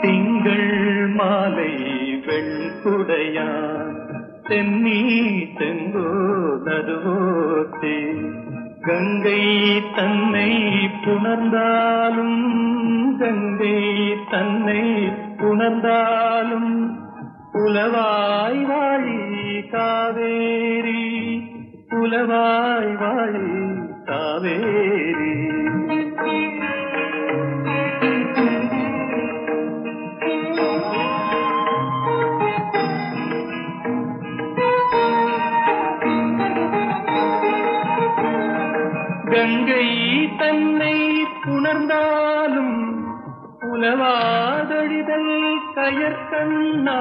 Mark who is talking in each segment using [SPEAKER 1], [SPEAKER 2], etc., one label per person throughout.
[SPEAKER 1] திங்கள் மாலை வெண்குடையான் தென்னி தெங்கோ நடுவோத்தே. கங்கை தன்னை புணர்ந்தாலும் கங்கை தன்னை புணர்ந்தாலும் புலவாய் வாழி காவேரி புலவாய் வாழி காவேரி. கங்கை தன்னை புணர்ந்தாலும் புலவாதொழிதல் கயற்கண்ணா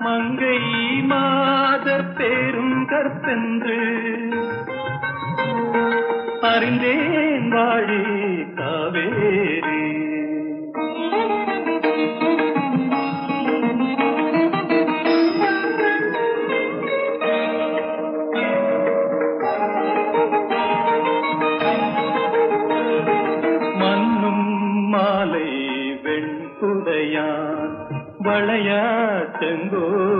[SPEAKER 1] மங்கை மாதர் பேரும் கற்பென்று அறிந்தேன் வாழி காவேரே வெண்குடையான் வளைய செங்கோலதுவோத்தி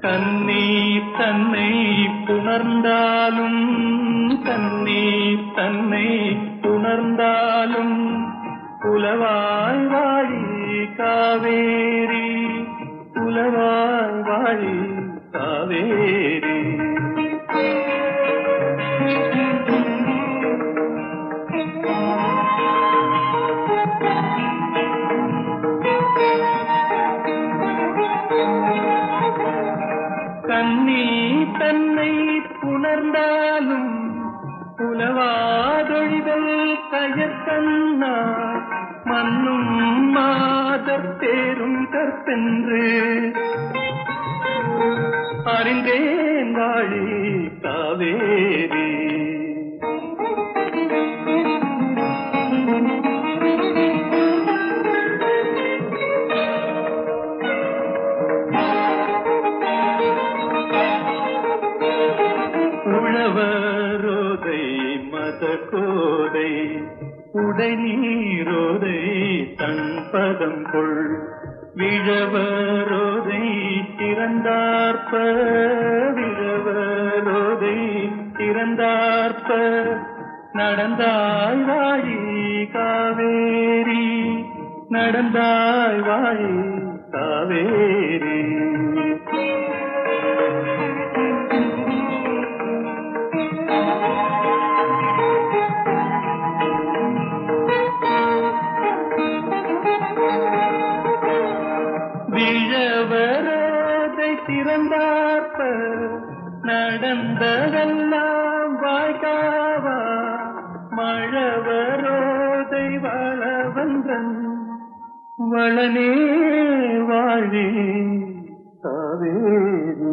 [SPEAKER 1] கண்ணீர் தன்னை புணர்ந்தாலும் கண்ணீர் தன்னை புணர்ந்தாலும் புலவாய் வாழி காவேரி புலவாய் வாழி காவேரி. உணர்ந்தாலும் உலவாதொழிதல் கயற்கண்ணா மண்ணும் மாதத்தேரும் கற்பென்று. அறிந்தேன் வாழி காவேரி உடை நீரோதை தன் பதம் கொள். விழவரோதை திறந்தார்ப்ப. விழவரோதை திறந்தார்ப்ப. நடந்தாய் வாயி காவேரி. நடந்தாய் வாயி காவேரி. விழவரதை திறந்தார்ப்ப நடந்ததெல்லாம் வாழ்காவா மழவரோதை வாழ வந்தன் வளனே வாழே காவேரி